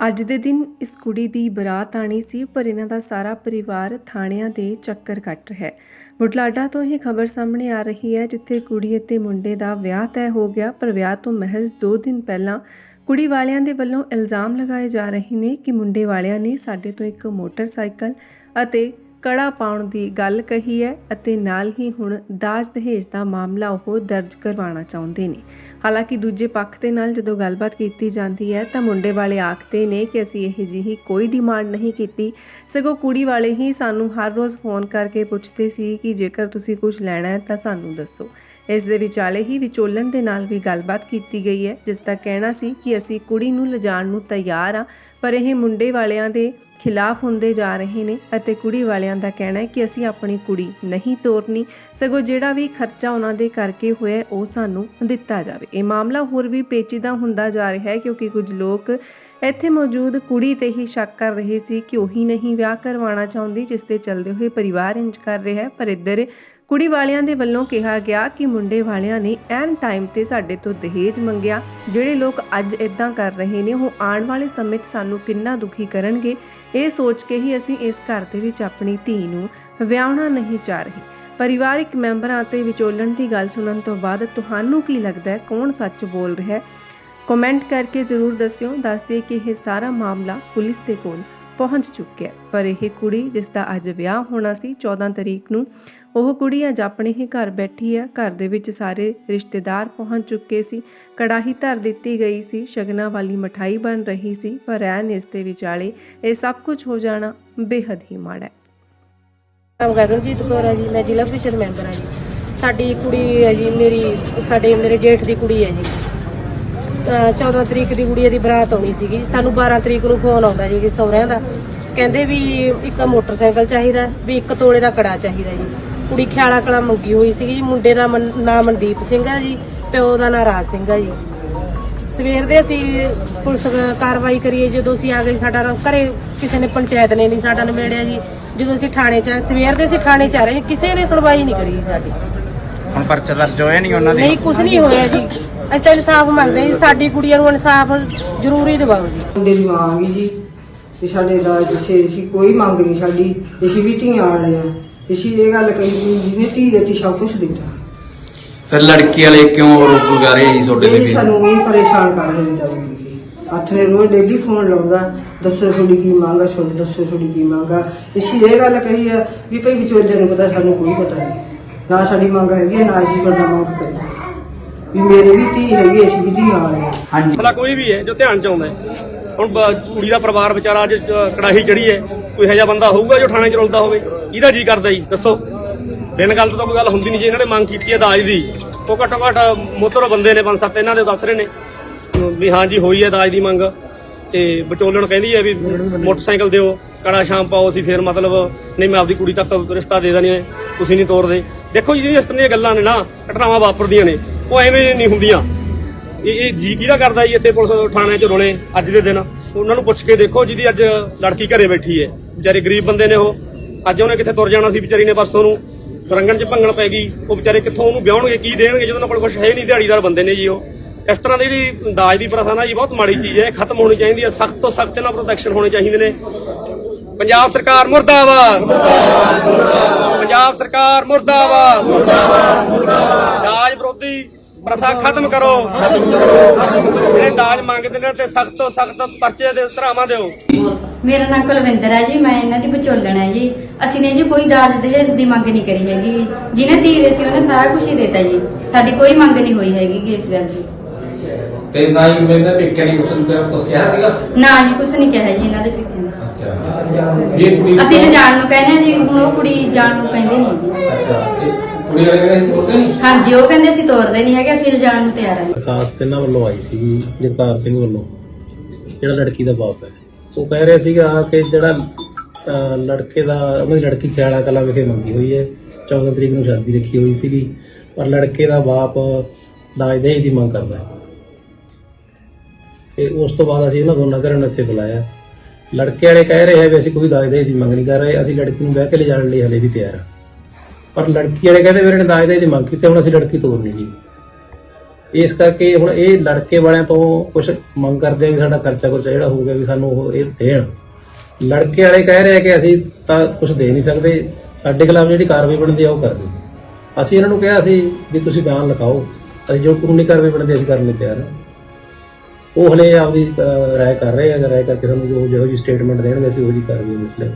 ਅੱਜ ਦੇ ਦਿਨ ਇਸ ਕੁੜੀ ਦੀ ਬਰਾਤ ਆਣੀ ਸੀ, ਪਰ ਇਹਨਾਂ ਦਾ ਸਾਰਾ ਪਰਿਵਾਰ ਥਾਣਿਆਂ ਦੇ ਚੱਕਰ ਕੱਟ ਰਿਹਾ ਹੈ। ਬੁਢਲਾਡਾ ਤੋਂ ਇਹ ਖਬਰ ਸਾਹਮਣੇ ਆ ਰਹੀ ਹੈ, ਜਿੱਥੇ ਕੁੜੀ ਅਤੇ ਮੁੰਡੇ ਦਾ ਵਿਆਹ ਤੈਅ ਹੋ ਗਿਆ, ਪਰ ਵਿਆਹ ਤੋਂ ਮਹਿਜ਼ 2 ਦਿਨ ਪਹਿਲਾਂ ਕੁੜੀ ਵਾਲਿਆਂ ਦੇ ਵੱਲੋਂ ਇਲਜ਼ਾਮ ਲਗਾਏ ਜਾ ਰਹੇ ਨੇ ਕਿ ਮੁੰਡੇ ਵਾਲਿਆਂ ਨੇ ਸਾਡੇ ਤੋਂ ਇੱਕ ਮੋਟਰਸਾਈਕਲ ਅਤੇ ਕੜਾ ਪਾਉਣ ਦੀ ਗੱਲ ਕਹੀ ਹੈ ਅਤੇ ਨਾਲ ਹੀ ਹੁਣ ਦਾਜ ਦਹੇਜ ਦਾ ਮਾਮਲਾ ਉਹ ਦਰਜ ਕਰਵਾਉਣਾ ਚਾਹੁੰਦੇ ਨੇ। ਹਾਲਾਂਕਿ ਦੂਜੇ ਪੱਖ ਦੇ ਨਾਲ ਜਦੋਂ ਗੱਲਬਾਤ ਕੀਤੀ ਜਾਂਦੀ ਹੈ ਤਾਂ ਮੁੰਡੇ ਵਾਲੇ ਆਖਦੇ ਨੇ ਕਿ ਅਸੀਂ ਇਹ ਜਿਹੀ ਕੋਈ ਡਿਮਾਂਡ ਨਹੀਂ ਕੀਤੀ। ਸਗੋਂ ਕੁੜੀ ਵਾਲੇ ਹੀ ਸਾਨੂੰ ਹਰ ਰੋਜ਼ ਫੋਨ ਕਰਕੇ ਪੁੱਛਦੇ ਸੀ ਕਿ ਜੇਕਰ ਤੁਸੀਂ ਕੁਝ ਲੈਣਾ ਹੈ ਤਾਂ ਸਾਨੂੰ ਦੱਸੋ। ਇਸ ਦੇ ਵਿਚਾਲੇ ਹੀ ਵਿਚੋਲਣ ਦੇ ਨਾਲ ਵੀ ਗੱਲਬਾਤ ਕੀਤੀ ਗਈ ਹੈ, ਜਿਸ ਦਾ ਕਹਿਣਾ ਸੀ ਕਿ ਅਸੀਂ ਕੁੜੀ ਨੂੰ ਲਿਜਾਣ ਨੂੰ ਤਿਆਰ ਆ ਪਰ ਇਹ ਮੁੰਡੇ ਵਾਲਿਆਂ ਦੇ ਖਿਲਾਫ ਹੁੰਦੇ ਜਾ ਰਹੇ ਨੇ ਅਤੇ ਕੁੜੀ ਵਾਲਿਆਂ ਦਾ ਕਹਿਣਾ ਹੈ ਕਿ ਅਸੀਂ ਆਪਣੀ ਕੁੜੀ ਨਹੀਂ ਤੋਰਨੀ, ਸਗੋਂ ਜਿਹੜਾ ਵੀ ਖਰਚਾ ਉਹਨਾਂ ਦੇ ਕਰਕੇ ਹੋਇਆ ਉਹ ਸਾਨੂੰ ਦਿੱਤਾ ਜਾਵੇ। ਇਹ ਮਾਮਲਾ ਹੋਰ ਵੀ ਪੇਚੀਦਾ ਹੁੰਦਾ ਜਾ ਰਿਹਾ ਹੈ, ਕਿਉਂਕਿ ਕੁਝ ਲੋਕ ਇੱਥੇ ਮੌਜੂਦ ਕੁੜੀ ਤੇ ਹੀ ਸ਼ੱਕ ਕਰ ਰਹੇ ਸੀ ਕਿ ਉਹੀ ਨਹੀਂ ਵਿਆਹ ਕਰਵਾਉਣਾ ਚਾਹੁੰਦੀ, ਜਿਸ ਦੇ ਚੱਲਦੇ ਹੋਏ ਪਰਿਵਾਰ ਇੰਜ ਕਰ ਰਿਹਾ ਹੈ। ਪਰ ਇੱਧਰ ਕੁੜੀ ਵਾਲਿਆਂ ਦੇ ਵੱਲੋਂ ਕਿਹਾ ਗਿਆ ਕਿ ਮੁੰਡੇ ਵਾਲਿਆਂ ਨੇ ਐਨ ਟਾਈਮ ਤੇ ਸਾਡੇ ਤੋਂ ਦਹੇਜ ਮੰਗਿਆ। ਜਿਹੜੇ ਲੋਕ ਅੱਜ ਇਦਾਂ ਕਰ ਰਹੇ ਨੇ, ਉਹ ਆਉਣ ਵਾਲੇ ਸਮੇਂ 'ਚ ਸਾਨੂੰ ਕਿੰਨਾ ਦੁਖੀ ਕਰਨਗੇ? ਇਹ ਸੋਚ ਕੇ ਹੀ ਅਸੀਂ ਇਸ ਘਰ ਦੇ ਵਿੱਚ ਆਪਣੀ ਧੀ ਨੂੰ ਵਿਆਹਣਾ ਨਹੀਂ ਚਾਹ ਰਹੇ। ਪਰਿਵਾਰਿਕ ਮੈਂਬਰਾਂ ਅਤੇ ਵਿਚੋਲਣ ਦੀ ਗੱਲ ਸੁਣਨ ਤੋਂ ਬਾਅਦ ਤੁਹਾਨੂੰ ਕੀ ਲੱਗਦਾ ਹੈ? ਕੌਣ ਸੱਚ ਬੋਲ ਰਿਹਾ ਹੈ? ਕਮੈਂਟ ਕਰਕੇ ਜ਼ਰੂਰ ਦੱਸਿਓ ਦੱਸ ਦਈਏ ਕਿ ਇਹ ਸਾਰਾ ਮਾਮਲਾ ਪੁਲਿਸ ਦੇ ਕੋਲ ਪਹੁੰਚ ਚੁੱਕਿਆ ਪਰ ਇਹ ਕੁੜੀ ਜਿਸ ਦਾ ਅੱਜ ਵਿਆਹ ਹੋਣਾ ਸੀ 14 ਤਰੀਕ ਨੂੰ, ਉਹ ਕੁੜੀ ਅੱਜ ਆਪਣੇ ਹੀ ਘਰ ਬੈਠੀ ਹੈ। ਘਰ ਦੇ ਵਿੱਚ ਸਾਰੇ ਰਿਸ਼ਤੇਦਾਰ ਪਹੁੰਚ ਚੁੱਕੇ ਸੀ। ਕੜਾਹੀ ਧਰ ਦਿੱਤੀ ਗਈ ਸੀ, ਸ਼ਗਨਾਂ ਵਾਲੀ ਮਠਾਈ ਬਣ ਰਹੀ ਸੀ, ਪਰ ਐਨ ਇਸ ਦੇ ਵਿਚਾਲੇ ਇਹ ਸਭ ਕੁਝ ਹੋ ਜਾਣਾ ਬੇहद ਹੀ ਮਾੜਾ ਹੈ। ਨਾਮ ਗਗਨਜੀਤ ਕੌਰ ਹੈ ਜੀ, ਮੈਂ ਜ਼ਿਲ੍ਹਾ ਪ੍ਰੀਸ਼ਦ ਮੈਂਬਰ ਹਾਂ ਜੀ। ਸਾਡੀ ਕੁੜੀ ਹੈ ਜੀ, ਮੇਰੀ, ਸਾਡੇ, ਮੇਰੇ ਜੇਠ ਦੀ ਕੁੜੀ ਹੈ ਜੀ। 14 ਤਰੀਕ ਦੀ ਕੁੜੀ ਦੀ ਬਰਾਤ ਆਉਣੀ ਸੀਗੀ। ਸਾਨੂੰ 12 ਤਰੀਕ ਨੂੰ ਫੋਨ ਆਉਂਦਾ ਜੀ ਕਿ ਸਹੁਰਿਆਂ ਦਾ। ਕਹਿੰਦੇ ਵੀ ਇੱਕ ਮੋਟਰਸਾਈਕਲ ਚਾਹੀਦਾ ਵੀ ਇੱਕ ਤੋਲੇ ਦਾ ਕੜਾ ਚਾਹੀਦਾ ਜੀ। ਕੁੜੀ ਖਿਆਲਾ ਕਲਾ ਮੰਗੀ ਹੋਈ ਸੀਗੀ ਜੀ। ਮੁੰਡੇ ਦਾ ਨਾਮ ਮਨਦੀਪ ਸਿੰਘ ਹੈ ਜੀ ਪਿਓ ਦਾ ਨਾਮ ਰਾਜ ਸਿੰਘ ਹੈ ਜੀ। ਸਵੇਰ ਦੇ ਅਸੀਂ ਪੁਲਿਸ ਕਾਰਵਾਈ ਕਰੀਏ। ਜਦੋਂ ਅਸੀਂ ਆ ਗਏ ਸਾਡਾ ਘਰੇ ਕਿਸੇ ਨੇ ਪੰਚਾਇਤ ਨੇ ਨਹੀਂ ਸਾਡਾ ਨਿਬੇੜਿਆ ਜੀ। ਜਦੋਂ ਅਸੀਂ ਥਾਣੇ ਚ ਸਵੇਰ ਦੇ ਅਸੀਂ ਥਾਣੇ ਚ ਆ ਰਹੇ ਕਿਸੇ ਨੇ ਸੁਣਵਾਈ ਨਹੀਂ ਕਰੀ ਸਾਡੀ। ਹੁਣ ਪਰਚਾ ਦਰਜ ਹੋਇਆ ਨਹੀਂ ਉਹਨਾਂ ਦੇ? ਨਹੀਂ ਕੁਝ ਨਹੀਂ ਹੋਇਆ ਜੀ। ਅਸੀਂ ਤਾਂ ਇਨਸਾਫ ਮੰਗਦੇ ਹਾਂ ਜੀ ਸਾਡੀ ਕੁੜੀਆਂ ਨੂੰ ਇਨਸਾਫ ਜ਼ਰੂਰੀ ਦਿਵਾਓ ਜੀ। ਮੁੰਡੇ ਦੀ ਮਾਂ ਆ ਗਈ ਜੀ ਤੇ ਸਾਡੇ ਦਾ ਜਿਸੇ ਅਸੀਂ ਕੋਈ ਮੰਗ ਨਹੀਂ ਸਾਡੀ ਅਸੀਂ ਵੀ ਧੀਆਂ ਵਾਲੇ ਆ ਅਸੀਂ ਇਹ ਗੱਲ ਕਹੀ ਵੀ ਜਿਹਨੇ ਧੀ ਦਿੱਤੀ ਸਭ ਕੁਝ ਦਿੱਤਾ। ਫਿਰ ਲੜਕੀ ਵਾਲੇ ਕਿਉਂ ਰੋਕ ਲਗਾ ਰਹੇ ਸੀ ਤੁਹਾਡੇ ਇਹ ਤੇ ਸਾਨੂੰ ਵੀ ਪਰੇਸ਼ਾਨ ਕਰ ਰਹੇ ਨੇ ਹੱਥ ਨੇ ਰੋਜ਼ ਡੇਲੀ ਫੋਨ ਲਾਉਂਦਾ ਦੱਸੋ ਤੁਹਾਡੀ ਕੀ ਮੰਗ ਆ ਸੁਣ ਦੱਸੋ ਤੁਹਾਡੀ ਕੀ ਮੰਗ ਆ। ਅਸੀਂ ਇਹ ਗੱਲ ਕਹੀ ਆ ਵੀ ਭਈ ਵਿਚੋਲੇ ਨੂੰ ਪਤਾ ਸਾਨੂੰ ਕੋਈ ਪਤਾ ਨਹੀਂ। ਨਾ ਸਾਡੀ ਮੰਗ ਹੈਗੀ ਆ, ਨਾ ਅਸੀਂ ਬੰਦਾ ਮੰਗ ਕਰੀ ਵੀ ਮੇਰੇ ਵੀ ਧੀ ਹੈਗੀ ਅਸੀਂ ਵੀ ਵਾਲੇ ਆ। ਹਾਂਜੀ। ਮਸਲਾ ਕੋਈ ਵੀ ਹੈ ਜੋ ਧਿਆਨ ਚ ਆਉਂਦਾ ਹੈ। ਹੁਣ ਬ- ਕੁੜੀ ਦਾ ਪਰਿਵਾਰ ਵਿਚਾਰਾ ਅੱਜ ਅ, ਕੜਾਹੀ ਚੜੀ ਹੈ। ਕੋਈ ਇਹੋ ਜਿਹਾ ਬੰਦਾ ਹੋਊਗਾ ਜੋ ਥਾਣੇ ਚ ਰੁਲਦਾ ਹੋਵੇ? ਕਿਹਦਾ ਜੀ ਕਰਦਾ ਜੀ? ਦੱਸੋ। ਦਿਨ ਗੱਲ ਤੋਂ ਤਾਂ ਕੋਈ ਗੱਲ ਹੁੰਦੀ ਨਹੀਂ ਜੇ। ਇਹਨਾਂ ਨੇ ਮੰਗ ਕੀਤੀ ਹੈ ਦਾਜ ਦੀ। ਉਹ ਘੱਟੋ ਘੱਟ ਮੋਤਰ ਬੰਦੇ ਨੇ ਪੰਜ ਸੱਤ ਇਹਨਾਂ ਦੇ ਦੱਸ ਰਹੇ ਨੇ। ਵੀ ਹਾਂ ਜੀ ਹੋਈ ਹੈ ਦਾਜ ਦੀ ਮੰਗ। ਤੇ ਵਿਚੋਲਣ ਕਹਿੰਦੀ ਹੈ ਵੀ ਮੋਟਰਸਾਈਕਲ ਦਿਓ ਕੜਾ ਸ਼ਾਮ ਪਾਓ ਅਸੀਂ ਫੇਰ ਮਤਲਬ ਨਹੀਂ ਮੈਂ ਆਪਦੀ ਕੁੜੀ ਤੱਕ ਰਿਸ਼ਤਾ ਦੇ ਦੇਣੀ ਹੈ। ਤੁਸੀਂ ਨਹੀਂ ਤੋਰਦੇ। ਦੇਖੋ ਜੀ ਜਿਹੜੀਆਂ ਇਸ ਤਰ੍ਹਾਂ ਦੀਆਂ ਗੱਲਾਂ ਨੇ ਨਾ ਘਟਨਾਵਾਂ ਵਾਪਰਦੀਆਂ ਨੇ। ਉਹ ਐਵੇਂ ਨਹੀਂ ਹੁੰਦੀਆਂ। ਇਹ ਇਹ ਜੀ ਕਿਹਦਾ ਕਰਦਾ ਜੀ ਇੱਥੇ ਪੁਲਿਸ ਥਾਣੇ 'ਚ ਰੋਲੇ ਅੱਜ ਦੇ ਦਿਨ? ਉਹਨਾਂ ਨੂੰ ਪੁੱਛ ਕੇ ਦੇਖੋ ਜਿਹਦੀ ਅੱਜ ਲੜਕੀ ਘਰੇ ਬੈਠੀ ਹੈ। ਵਿਚਾਰੇ ਗਰੀਬ ਬੰਦੇ ਨੇ ਉਹ। ਅੱਜ ਉਹਨੇ ਕਿੱਥੇ ਤੁਰ ਜਾਣਾ ਸੀ ਵਿਚਾਰੀ ਨੇ ਪਰਸੋਂ ਨੂੰ? ਰੰਗਣ 'ਚ ਭੰਗਣ ਪੈ ਗਈ। ਉਹ ਵਿਚਾਰੇ ਕਿੱਥੋਂ ਉਹਨੂੰ ਵਿਆਹਣਗੇ, ਕੀ ਦੇਣਗੇ? ਜਦੋਂ ਉਹਨਾਂ ਕੋਲ ਕੁਝ ਹੈ ਨਹੀਂ, ਦਿਹਾੜੀਦਾਰ ਬੰਦੇ ਨੇ ਜੀ ਉਹ। ਇਸ ਤਰ੍ਹਾਂ ਦੀ ਜਿਹੜੀ ਦਾਜ ਦੀ ਪ੍ਰਥਾ ਨਾ ਜੀ, ਬਹੁਤ ਮਾੜੀ ਚੀਜ਼ ਹੈ। ਇਹ ਖਤਮ ਹੋਣੀ ਚਾਹੀਦੀ ਹੈ। ਸਖਤ ਤੋਂ ਸਖਤ ਇਹਨਾਂ ਪ੍ਰੋਟੈਕਸ਼ਨ ਹੋਣੇ ਚਾਹੀਦੇ ਨੇ। ਪੰਜਾਬ ਸਰਕਾਰ ਮੁਰਦਾਬਾਦ। ਪੰਜਾਬ ਸਰਕਾਰ ਮੁਰਦਾਬਾਦ। ਦਾਜ ਵਿਰੋਧੀ ਪ੍ਰਥਾ ਖਤਮ ਕਰੋ। ਜਿਹੜੇ ਦਾਜ ਮੰਗਦੇ ਨੇ ਤੇ ਸਖਤ ਤੋਂ ਸਖਤ ਪਰਚੇ ਦੇ ਧਰਾਵਾਂ ਦਿਓ। ਮੇਰਾ ਨਾਮ ਕੁਲਵਿੰਦਰ ਹੈ ਜੀ ਮੈਂ ਇਹਨਾਂ ਦੀ ਵਿਚੋਲਣ ਹੈ ਜੀ। ਅਸੀਂ ਨੇ ਜੀ ਕੋਈ ਦਾਜ ਦਹੇਜ ਦੀ ਮੰਗ ਨਹੀਂ ਕਰੀ ਹੈਗੀ। ਜਿਹਨੇ ਧੀ ਦਿੱਤੀ ਉਹਨੇ ਸਾਰਾ ਕੁਝ ਹੀ ਦਿੱਤਾ ਜੀ। ਸਾਡੀ ਕੋਈ ਮੰਗ ਨਹੀਂ ਹੋਈ ਹੈਗੀ ਗੀ ਇਸ ਗੱਲ ਦੀ। ਤੇ ਨਾ ਹੀ ਮੇਰੇ ਪਿੱਕੇ ਨਹੀਂ ਕੁਛ ਕੁਛ ਕਿਹਾ ਸੀਗਾ? ਨਾ ਜੀ ਕੁਝ ਨਹੀਂ ਕਿਹਾ ਜੀ ਇਹਨਾਂ ਦੇ ਪਿੱਛੇ ਅੱਛਾ। ਇਹ ਕੁੜੀ ਅਸੀਂ ਲੈ ਜਾਣ ਨੂੰ ਕਹਿੰਦੇ ਹਾਂ ਜੀ ਹੁਣ ਉਹ ਕੁੜੀ ਜਾਣ ਨੂੰ ਕਹਿੰਦੇ ਨਹੀਂ ਜੀ ਅੱਛਾ। ਕੁੜੀ ਵਾਲੇ ਕਹਿੰਦੇ ਸੀ ਤੁਰਦੇ ਨਹੀਂ। ਹਾਂਜੀ ਉਹ ਕਹਿੰਦੇ ਅਸੀਂ ਤੋਰਦੇ ਨਹੀਂ ਹੈਗੇ ਅਸੀਂ ਲਿਜਾਣ ਨੂੰ ਤਿਆਰ ਹਾਂ ਦਰਖਾਸਤ ਇਹਨਾਂ ਵੱਲੋਂ ਆਈ ਸੀ ਜਗਤਾਰ ਸਿੰਘ ਵੱਲੋਂ ਜਿਹੜਾ ਲੜਕੀ ਦਾ ਬਾਪ ਹੈ। ਉਹ ਕਹਿ ਰਿਹਾ ਸੀਗਾ ਕਿ ਜਿਹੜਾ ਅਹ, ਲੜਕੇ ਦਾ ਉਹਦੀ ਲੜਕੀ ਖਿਆਲਾ ਕਲਾ ਵਿਖੇ ਮੰਗੀ ਹੋਈ ਹੈ। 14 ਤਰੀਕ ਨੂੰ ਸ਼ਾਦੀ ਰੱਖੀ ਹੋਈ ਸੀਗੀ ਪਰ ਲੜਕੇ ਦਾ ਬਾਪ ਦਾਜ ਦਹੇਜ ਦੀ ਮੰਗ ਕਰਦਾ ਹੈ। ਤੇ ਉਸ ਤੋਂ ਬਾਅਦ ਅਸੀਂ ਇਹਨਾਂ ਦੋਨਾਂ ਘਰਾਂ ਨੂੰ ਇੱਥੇ ਬੁਲਾਇਆ। ਲੜਕੇ ਵਾਲੇ ਕਹਿ ਰਹੇ ਹੈ ਵੀ ਅਸੀਂ ਕੋਈ ਦਾਜ ਦਹੇਜ ਦੀ ਮੰਗ ਨਹੀਂ ਕਰ ਰਹੇ ਅਸੀਂ ਲੜਕੀ ਨੂੰ ਵਿਆਹ ਕੇ ਲਿਜਾਣ ਲਈ ਹਲੇ ਵੀ ਤਿਆਰ ਹਾਂ। ਪਰ ਲੜਕੀ ਵਾਲੇ ਕਹਿੰਦੇ ਮੇਰੇ ਨੇ ਦਾਜ ਦੇ ਦੀ ਮੰਗ ਕੀਤੀ, ਹੁਣ ਅਸੀਂ ਲੜਕੀ ਤੋਰਨੀ ਨਹੀਂ ਇਸ ਕਰਕੇ ਹੁਣ ਇਹ ਲੜਕੇ ਵਾਲਿਆਂ ਤੋਂ ਕੁਝ ਮੰਗ ਕਰਦੇ ਆ ਵੀ ਸਾਡਾ ਖਰਚਾ ਖੁਰਚਾ ਜਿਹੜਾ ਹੋਊਗਾ ਵੀ ਸਾਨੂੰ ਉਹ ਇਹ ਦੇਣ। ਲੜਕੇ ਵਾਲੇ ਕਹਿ ਰਹੇ ਆ ਕਿ ਅਸੀਂ ਤਾਂ ਕੁਝ ਦੇ ਨਹੀਂ ਸਕਦੇ, ਸਾਡੇ ਖਿਲਾਫ ਜਿਹੜੀ ਕਾਰਵਾਈ ਬਣਦੀ ਆ ਉਹ ਕਰ ਦਿਓ। ਅਸੀਂ ਇਹਨਾਂ ਨੂੰ ਕਿਹਾ ਸੀ ਵੀ ਤੁਸੀਂ ਬਿਆਨ ਲਿਖਾਓ, ਅਸੀਂ ਜੋ ਕਾਨੂੰਨੀ ਕਾਰਵਾਈ ਬਣਦੀ ਅਸੀਂ ਕਰਨ ਲਈ ਤਿਆਰ ਹਾਂ। ਉਹ ਹਲੇ ਆਪਦੀ ਰਾਏ ਕਰ ਰਹੇ ਆ ਰਾਏ ਕਰਕੇ ਸਾਨੂੰ ਜੋ ਜਿਹੋ ਜੀ ਸਟੇਟਮੈਂਟ ਦੇਣਗੇ, ਅਸੀਂ ਉਹੋ ਜੀ ਕਾਰਵਾਈ ਉਸ ਲਈ